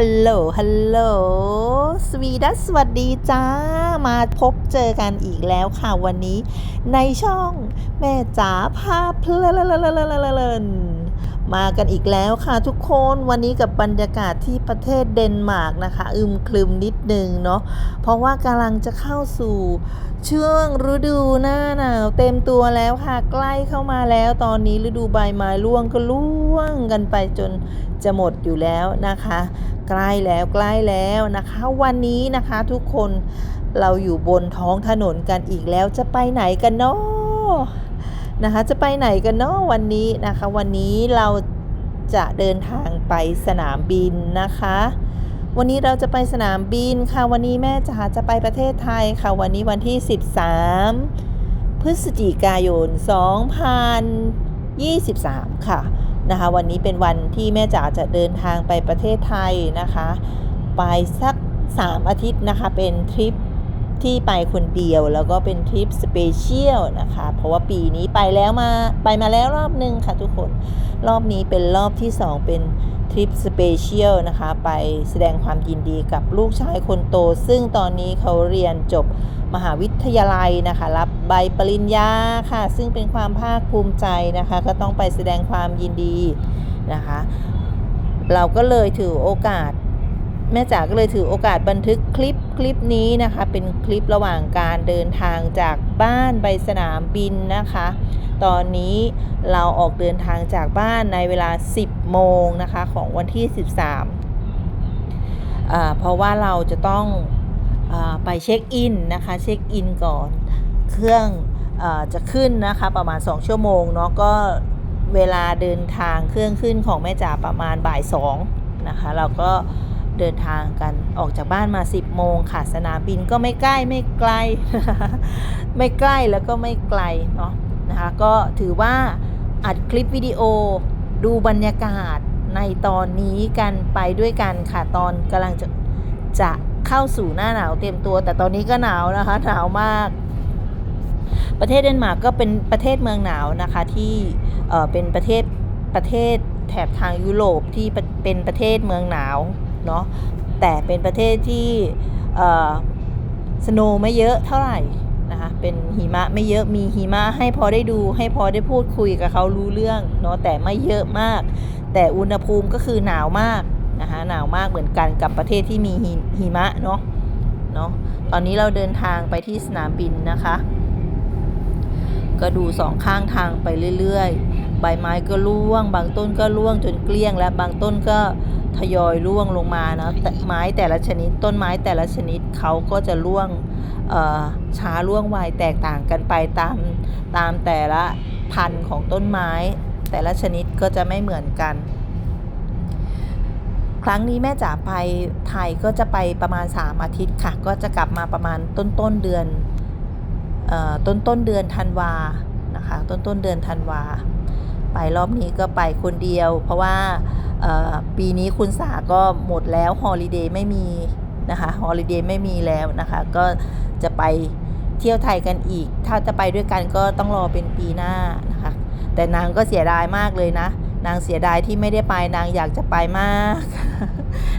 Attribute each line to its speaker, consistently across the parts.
Speaker 1: ฮัลโหล ฮัลโหล สวีดัสสวัสดีจ้า มาพบเจอกันอีกแล้วค่ะวันนี้ ในช่องแม่จ๋าพาเพลินมากันอีกแล้วค่ะทุกคนวันนี้กับบรรยากาศที่ประเทศเดนมาร์กนะคะ อึมครึมนิดนึงเนาะเพราะว่ากำลังจะเข้าสู่ช่วงฤดูหน้าหนาวเต็มตัวแล้วค่ะใกล้เข้ามาแล้วตอนนี้ฤดูใบไม้ร่วงก็ร่วงกันไปจนจะหมดอยู่แล้วนะคะ ใกล้แล้วใกล้แล้วนะคะ วันนี้นะคะทุกคนเราอยู่บนท้องถนนกันอีกแล้วจะไปไหนกันเนาะนะคะ จะไปไหนกันเนาะวันนี้นะคะ วันนี้เราจะเดินทางไปสนามบินนะคะ วันนี้เราจะไปสนามบินค่ะ วันนี้แม่จ๋าจะไปประเทศไทยค่ะ วันนี้วันที่ 13 พฤศจิกายน 2023 ค่ะ นะคะ วันนี้เป็นวันที่แม่จ๋าจะเดินทางไปประเทศไทยนะคะ ไปสัก 3 อาทิตย์นะคะ เป็นทริปที่ไปคนเดียวแล้วก็เป็นทริปสเปเชียลนะคะ เพราะว่าปีนี้ไปแล้วมาไปมาแล้วรอบหนึ่งค่ะทุกคนรอบนี้เป็นรอบที่ 2 เป็นทริปสเปเชียลนะคะ ไปแสดงความยินดีกับลูกชายคนโต ซึ่งตอนนี้เขาเรียนจบ มหาวิทยาลัยนะคะ รับใบปริญญาค่ะ ซึ่งเป็นความภาคภูมิใจนะคะ ก็ต้องไปแสดงความยินดีนะคะ เราก็เลยถือโอกาส แม่จ๋าก็เลยถือโอกาสบันทึกคลิปคลิปนี้นะคะ เป็นคลิประหว่างการเดินทางจากบ้านไปสนามบินนะคะ ตอนนี้เราออกเดินทางจากบ้านในเวลา 10 โมงนะคะ ของวันที่ 13เพราะว่าเราจะต้อง ไปเช็คอินนะคะเช็คอินก่อนเครื่องอจะขึ้นนะคะประมาณ 2 ชั่วโมงเนาะก็เวลาเดินทางเครื่องขึ้นของแม่จ๋าประมาณบ่าย2นะคะเราก็เดินทางกันออกจากบ้านมา 10 โมงค่ะสนามบินก็ไม่ใกล้ไม่ไกล ไม่ใกล้แล้วก็ไม่ไกลเนาะนะคะก็ถือว่าอัดคลิปวิดีโอดูบรรยากาศในตอนนี้กันไปด้วยกันค่ะตอนกำลังจะจะ เข้าสู่หน้าหนาวเต็มตัว แต่ตอนนี้ก็หนาวนะคะ หนาวมาก ประเทศเดนมาร์กก็เป็นประเทศเมืองหนาวนะคะที่เเป็นประเทศประเทศแถบทางยุโรปที่เป็นเป็นประเทศเมืองหนาวเนาะแต่เป็นประเทศที่สโนว์ไม่เยอะเท่าไหร่นะคะเป็นหิมะไม่เยอะมีหิมะให้พอได้ดูให้พอได้พูดคุยกับเขารู้เรื่องเนาะแต่ไม่เยอะมาก แต่อุณหภูมิก็คือหนาวมาก นะคะหนาวมากเหมือนกันกับประเทศที่มีหิมะเนาะเนาะตอนนี้เราเดินทางไปที่สนามบินนะคะ ก็ดูสองข้างทางไปเรื่อยๆ ใบไม้ก็ร่วง บางต้นก็ร่วงจนเกลี้ยง และบางต้นก็ทยอยร่วงลงมานะแต่ไม้แต่ละชนิด ต้นไม้แต่ละชนิดเขาก็จะร่วงช้าร่วงไวแตกต่างกันไปตามตามแต่ละพันธุ์ของต้นไม้ แต่ละชนิดก็จะไม่เหมือนกัน ครั้งนี้แม่จ๋าไปไทยก็จะไปประมาณ 3 อาทิตย์ค่ะ ก็จะกลับมาประมาณต้นต้นเดือนออต้นต้นเดือนธันวานะคะต้นต้นเดือนธันวา ไปรอบนี้ก็ไปคนเดียว เพราะว่าปีนี้คุณสาก็หมดแล้วฮอลิเดย์ไม่มีนะคะฮอลิเดย์ไม่มีแล้วนะคะก็จะไปเที่ยวไทยกันอีก ถ้าจะไปด้วยกันก็ต้องรอเป็นปีหน้านะคะแต่นางก็เสียดายมากเลยนะ นางเสียดายที่ไม่ได้ไปนางอยากจะไปมาก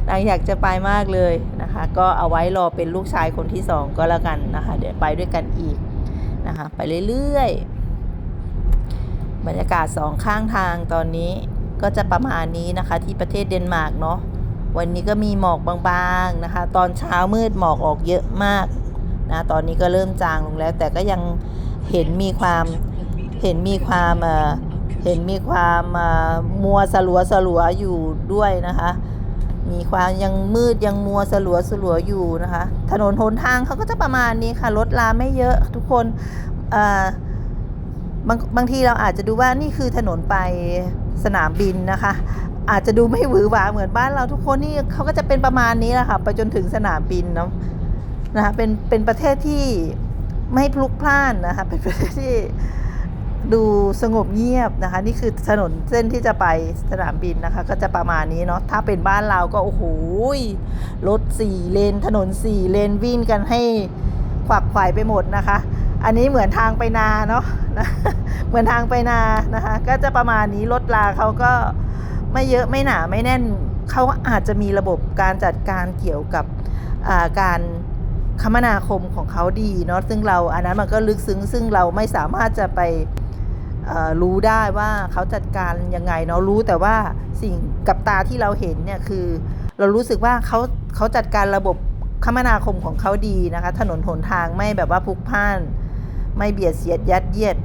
Speaker 1: นางอยากจะไปมากเลยนะคะ ก็เอาไว้รอเป็นลูกชายคนที่สองก็แล้วกันนะคะ เดี๋ยวไปด้วยกันอีกนะคะ ไปเรื่อยๆ บรรยากาศสองข้างทางตอนนี้ก็จะประมาณนี้นะคะที่ประเทศเดนมาร์กเนาะวันนี้ก็มีหมอกบางๆนะคะ ตอนเช้ามืดหมอกออกเยอะมากนะตอนนี้ก็เริ่มจางลงแล้ว แต่ก็ยังเห็นมีความเห็นมีความเอ่อ เห็นมีความมัวสลัวสลัวอยู่ด้วยนะคะ มีความยังมืดยังมัวสลัวสลัวอยู่นะคะ ถนนหนทางเขาก็จะประมาณนี้ค่ะรถลาไม่เยอะทุกคนบางบางทีเราอาจจะดูว่านี่คือถนนไปสนามบินนะคะ อาจจะดูไม่หวือหวาเหมือนบ้านเราทุกคนนี่เขาก็จะเป็นประมาณนี้แหละค่ะไปจนถึงสนามบินเนาะนะคะเป็นเป็นประเทศที่ไม่พลุกพล่านนะคะเป็นประเทศที่ ดูสงบเงียบนะคะ นี่คือถนนเส้นที่จะไปสนามบินนะคะ ก็จะประมาณนี้เนาะถ้าเป็นบ้านเราก็โอ้โหรถสี่เลนถนนสี่เลนวิ่งกันให้ขวักขวไปหมดนะคะ อันนี้เหมือนทางไปนาเนาะนะเหมือนทางไปนานะคะ ก็จะประมาณนี้รถลาเขาก็ไม่เยอะไม่หนาไม่แน่นเขาอาจจะมีระบบการจัดการเกี่ยวกับาการคมนาคมของเขาดีเนาะซึ่งเราอันนั้นมันก็ลึกซึ้งซึ่งเราไม่สามารถจะไป รู้ได้ว่าเขาจัดการยังไงเนาะรู้แต่ว่าสิ่งกับตาที่เราเห็นเนี่ยคือ เรารู้สึกว่าเขาเขาจัดการระบบคมนาคมของเขาดีนะคะ ถนนหนทางไม่แบบว่าพลุกพล่าน ไม่เบียดเสียดยัดเยียด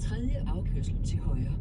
Speaker 2: tredje afkørsel til højre.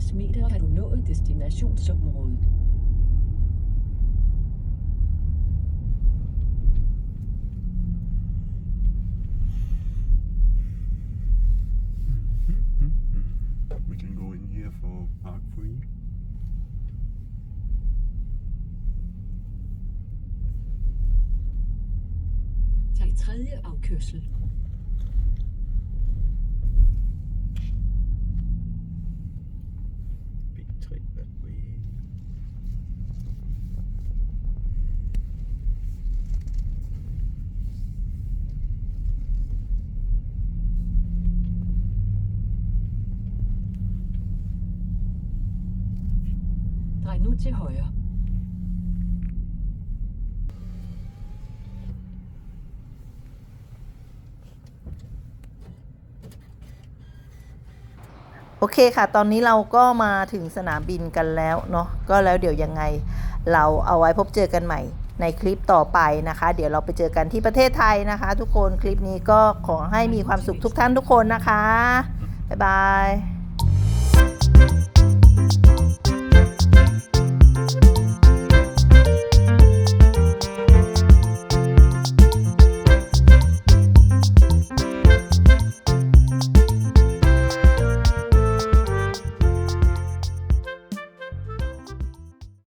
Speaker 2: 250 meter har du nået destinationsområdet.
Speaker 3: We can go in here for park free.
Speaker 2: Tag tredje afkørsel. Til højre.
Speaker 1: โอเคค่ะ ตอนนี้เราก็มาถึงสนามบินกันแล้วเนาะ ก็แล้วเดี๋ยวยังไงเราเอาไว้พบเจอกันใหม่ในคลิปต่อไปนะคะ เดี๋ยวเราไปเจอกันที่ประเทศไทยนะคะ ทุกคน คลิปนี้ก็ขอให้มีความสุขทุกท่านทุกคนนะคะ บ๊ายบาย